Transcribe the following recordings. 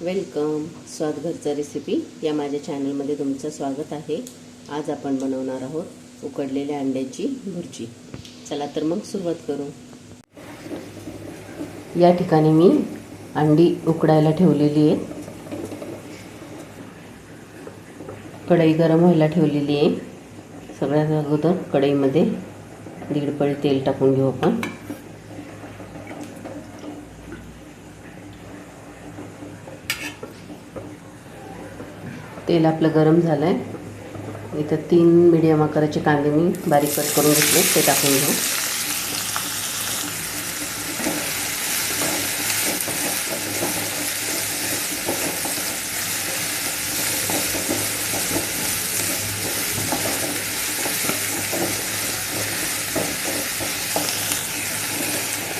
Welcome. स्वादघरचा recipe या माझ्या चॅनलमध्ये तुमचं स्वागत आहे. आज आपण बनवणार आहोत उकडलेल्या अंड्याची भुर्जी. चला तर मग सुरुवात करू. या ठिकाणी मी अंडी उकडायला ठेवलेली आहे कढई गरम व्हायला ठेवलेली आहे. सगळ्यात अगोदर कढईमध्ये दीड पळी तेल टाकून घेऊ आपण. तेल आपलं गरम झालं आहे इथं तीन मिडियम आकाराचे कांदे मी बारीक कट करून घेतले ते टाकून घेऊ.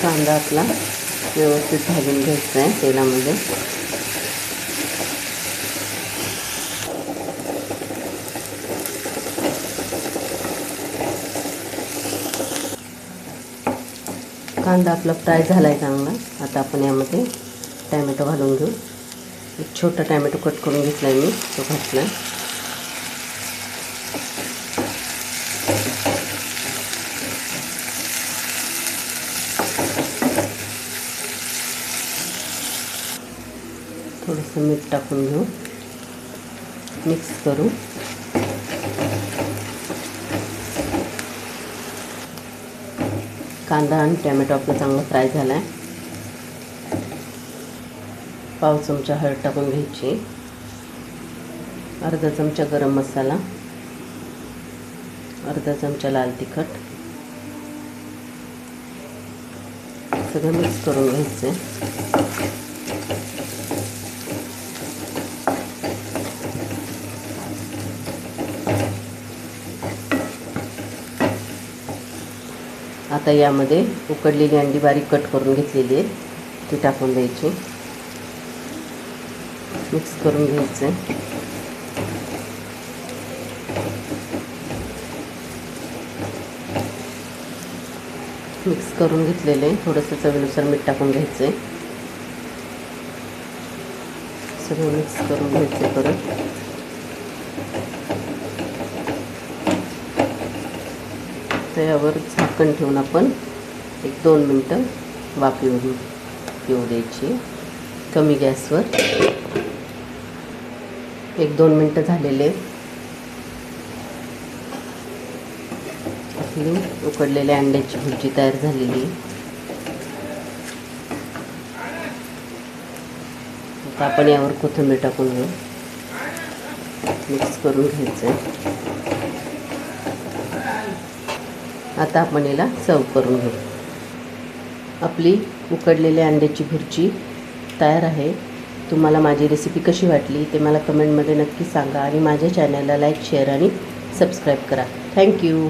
कांदा आपला व्यवस्थित भाजून घ्यायचा आहे तेलामध्ये. कांदा आपला फ्राय झाला आहे चांगला. आता आपण यामध्ये टॅमॅटो घालून घेऊ. एक छोटा टॅमॅटो कट करून घेतला आहे मी तो घातला. थोडंसं मीठ टाकून घेऊ. मिक्स करू. कांदा आणि टॅमॅटो आपलं चांगलं फ्राय झाला आहे पाव चमचा हळद टाकून घ्यायची. अर्धा चमचा गरम मसाला. अर्धा चमचा लाल तिखट. सगळं मिक्स करून घ्यायचं आहे आता यामध्ये उकडलेली अंडी बारीक कट करून घेतलेली आहे ती टाकून द्यायची. मिक्स करून घ्यायचं. आहे मिक्स करून घेतलेलं. आहे थोडंसं चवीनुसार मीठ टाकून घ्यायचं. आहे सगळं मिक्स करून घ्यायचं आहे परत यावर झाकण ठेवून आपण एक दोन मिनटं वाफ येऊ येऊ द्यायची. कमी गॅसवर. एक दोन मिनटं झालेले. आपली उकडलेल्या अंड्याची भुर्जी तयार झालेली. आता आपण यावर कोथिंबीर टाकून घेऊ. मिक्स करून घ्यायचं आहे आता आपण याला सर्व करून घेऊ. आपली उकडलेल्या अंड्याची भुर्जी तयार आहे. तुम्हाला माझी रेसिपी कशी वाटली ते मला कमेंटमध्ये नक्की सांगा आणि माझ्या चॅनलला लाईक शेअर आणि सबस्क्राईब करा. Thank you